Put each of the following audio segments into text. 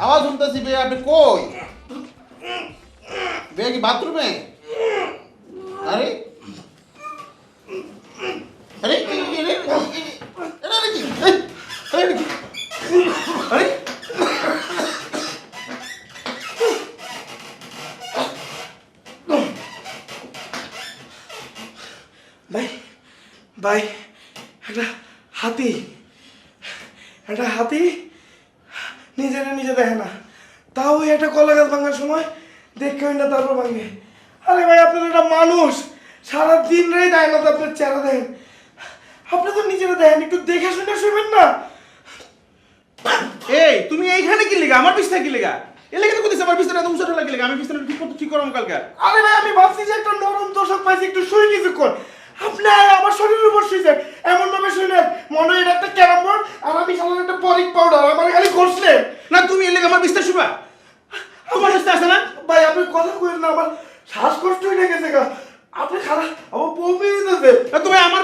আওয়াজ শুনতেছি বে আপনি কই বে কি বাথরুমে আরে আরে আরে, আরে, আরে, আরে কি? এই, আরে কি? আরে ভাই ভাই একটা হাতি একটা হাতি নিজেরা নিজে দেখে না। তাও একটা কলা গাছ ভাঙার সময় দেখে না তারপর ভাঙে। আরে ভাই আপনার একটা মানুষ। সারা দিন রে দেয় না তো আপনার চেহারা দেখেন। আপনি তো নিজেরা দেখেন একটু দেখে শুনে শুনবেন না। এই তুমি এইখানে কি লেগা? আমার বিছনা কি লেগা? এ লেগে তো কইতেছ আমার বিছনা এত উঁচা লাগি লেগা আমি বিছনা ঠিক করতে ঠিক করব কালকে। আরে ভাই আমি ভাবছি যে একটা নরম দর্শক পাইছি একটু শুই কিছুক্ষণ আপনি আমার শরীরের উপর শুয়েছেন এমন ভাবে শুনেন মনে হয় এটা একটা ক্যারাম বোর্ড আর আমি সাধারণ একটা বরিক পাউডার আমার খালি ঘষলেন না তুমি এ লেগে আমার বিছনা শুবা আমার বিছনা আছে না ভাই আপনি কথা কইেন না আমার শ্বাসকষ্ট হয়ে গেছে গা আপনি খারাপ আমার বমি দিতেছে না, তুমি আমার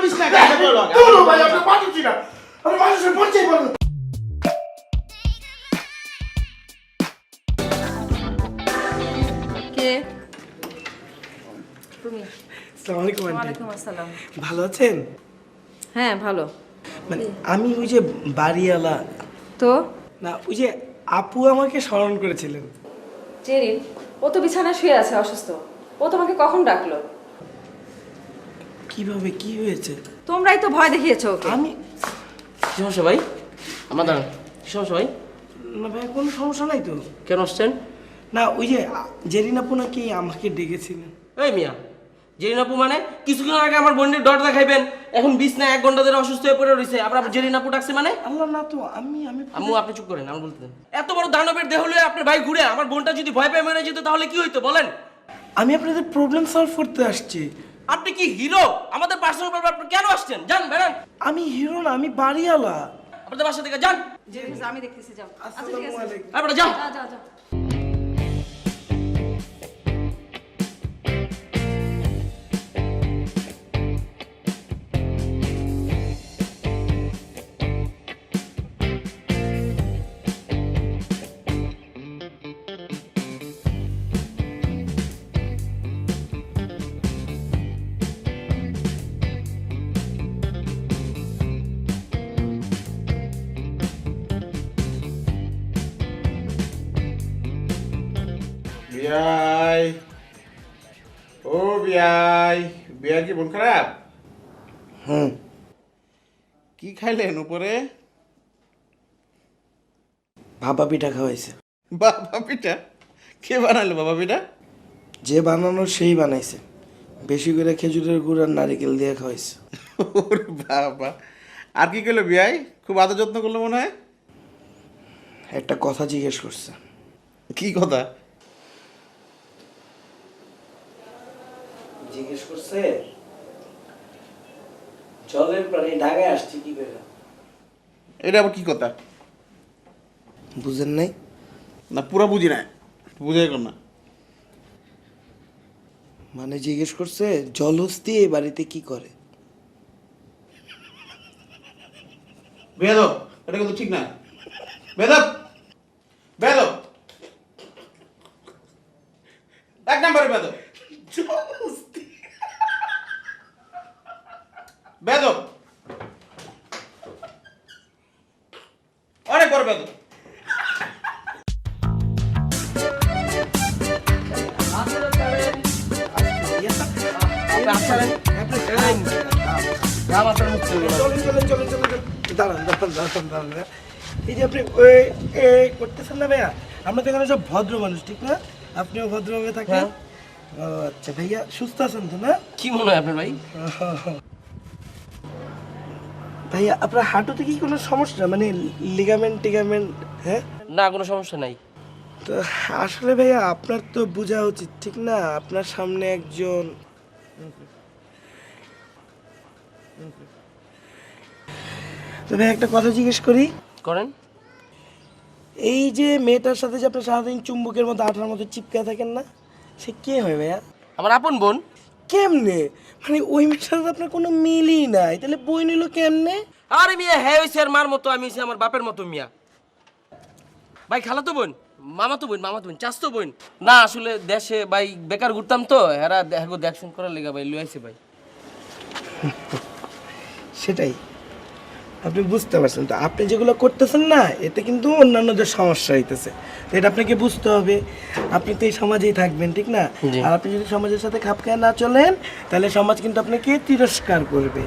ভাই আপনি না। মানুষের পরিচয় কে? তুমি। আসসালামু আলাইকুম ওয়ালাইকুম আসসালাম। ভালো আছেন? হ্যাঁ ভালো। মানে আমি ওই যে বাড়িওয়ালা। তো? না ওই যে আপু আমাকে স্মরণ করেছিলেন। জেরিন ও তো বিছানায় শুয়ে আছে অসুস্থ। ও তোমাকে কখন ডাকলো? কীভাবে কি হয়েছে? তোমরাই তো ভয় দেখিয়েছো ওকে। আমি কি সমস্যা ভাই? আমার দাঁড়ান। কি সমস্যা ভাই? না ভাই কোনো সমস্যা নাই তো। কেন আসছেন? না ওই যে আ- জেরিন আপু নাকি আমাকে ডেকেছিলেন। এই মিয়া জেরিন আপু মানে কিছুক্ষণ আগে আমার বোনের ডট দেখাইবেন। এখন বিষ না এক ঘণ্টা ধরে অসুস্থ হয়ে পড়ে রয়েছে আপনার জেরিন আপু ডাকছে মানে? আল্লাহ না তো আমি আমি আম্মু আপনি চুপ করেন আমি বলতে দেন। এত বড় দানবের দেহ হলে আপনার ভাই ঘুরে আমার বোনটা যদি ভয় পেয়ে মেরে যেত তাহলে কি হইতো বলেন? আমি আপনাদের প্রবলেম সলভ করতে আসছি। আপনি কি হিরো আমাদের পার্সোনাল ব্যাপার আপনি কেন আসছেন? যান বেরান আমি হিরো না আমি বাড়িওয়ালা। আপনাদের বাসা থেকে যান। আমি দেখতেছি যাও। আচ্ছা ঠিক আসসালামু আছে আলাইকুম। আপনারা যান। বিয়াই। ও বিয়াই। বিয়ার কি মন খারাপ? হুম। কি খাইলেন উপরে? ভাপা পিঠা খাওয়াইছে। বাবা পিঠা? কে বানালো বাবা পিঠা? যে বানানো সেই বানাইছে। বেশি করে খেজুরের গুড় আর নারিকেল দিয়ে খাওয়াইছে। ওরে বাবা। আর কি করল বিয়াই? খুব আদর যত্ন করল মনে হয়? একটা কথা জিজ্ঞেস করছে। কি কথা? জিজ্ঞেস করছে জলের প্রাণী ঢাকায় আসছে কি করে? এটা আবার কি কথা? বুঝেন নাই? না পুরা বুঝি না বুঝাই কর না। মানে জিজ্ঞেস করছে জলহস্তি এই বাড়িতে কি করে? বেদব এটা কিন্তু ঠিক না। বেদব বেদব। এক নম্বরে বেদব। বেদব। অনেক বড় বেদব। এই যে আপনি ওই এ করতেছেন না ভাইয়া আমরা তো এখানে সব ভদ্র মানুষ ঠিক না আপনিও ভদ্রভাবে থাকেন হ্যাঁ। ও আচ্ছা ভাইয়া সুস্থ আছেন তো না? কি মনে হয় আপনার ভাই? ভাইয়া আপনার হাঁটুতে কি কোনো সমস্যা? মানে লিগামেন্ট টিগামেন্ট হ্যাঁ? না কোনো সমস্যা নাই। তো আসলে ভাইয়া আপনার তো বোঝা উচিত ঠিক না? আপনার সামনে একজন তো ভাই একটা কথা জিজ্ঞেস করি। করেন। এই যে মেয়েটার সাথে যে আপনি সারাদিন চুম্বকের মতো আঠার মতো চিপকা থাকেন না সে কে হয় ভাইয়া? আমার আপন বোন। কেমনে? মানে ওই মেয়ের সাথে আপনার কোনো মিলই নাই। তাহলে বই নিল কেমনে? আরে মিয়া হ্যাঁ হয়েছে আর মার মতো আমি হয়েছি আমার বাপের মতো মিয়া। ভাই খালা তো বোন মামা তো বোন মামা তো বোন চাস তো বোন। না আসলে দেশে ভাই বেকার ঘুরতাম তো এরা দেখো দেখ দেখশন করার লেগা ভাই লুয়াইছে ভাই। সেটাই। আপনি বুঝতে পারছেন। তো আপনি যেগুলো করতেছেন না এতে কিন্তু অন্যান্যদের সমস্যা হইতেছে তো এটা আপনাকে বুঝতে হবে। আপনি তো এই সমাজেই থাকবেন ঠিক না? আর আপনি যদি সমাজের সাথে খাপ খায় না চলেন তাহলে সমাজ কিন্তু আপনাকে তিরস্কার করবে।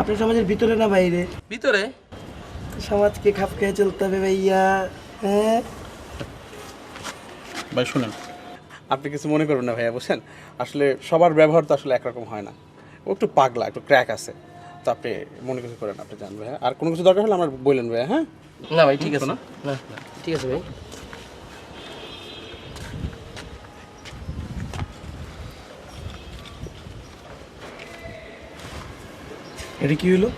আপনি সমাজের ভিতরে না বাইরে? ভিতরে? সমাজকে খাপ খেয়ে চলতে হবে ভাইয়া হ্যাঁ? ভাই শুনেন। আপনি কিছু মনে করবেন না ভাইয়া বুঝছেন? আসলে সবার ব্যবহার তো আসলে একরকম হয় না। ও একটু পাগলা একটু ক্র্যাক আছে। তো আপনি মনে কিছু করেন আপনি জান ভাইয়া। আর কোনো কিছু দরকার হলে আমার বললেন ভাইয়া হ্যাঁ? না ভাই ঠিক আছে। না না ঠিক আছে ভাই। এটা কি হলো?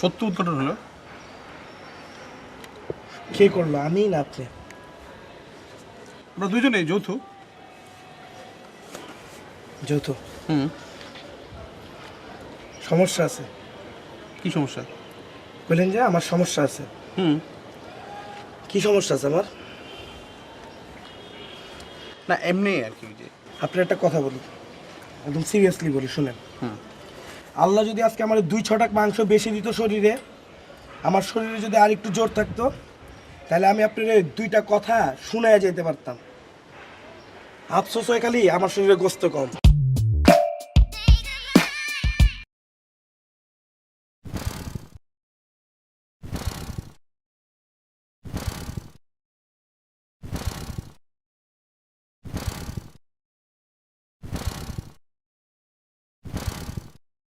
সত্য উদ্ঘাটন হলো। কে করল? আমি না আপনি? আমরা দুজনেই যৌথ। যৌথ? হুম। সমস্যা আছে। কি সমস্যা? বললেন যে আমার সমস্যা আছে। হুম। কি সমস্যা আছে আমার? না এমনি আর কি যে। আপনার একটা কথা বলি একদম সিরিয়াসলি বলি শুনেন। হুম। আল্লাহ যদি আজকে আমার দুই ছটাক মাংস বেশি দিত শরীরে আমার শরীরে যদি আর একটু জোর থাকতো তাহলে আমি আপনার দুইটা কথা শুনে যেতে পারতাম। আফসোস হয় খালি আমার শরীরে গোস্ত কম।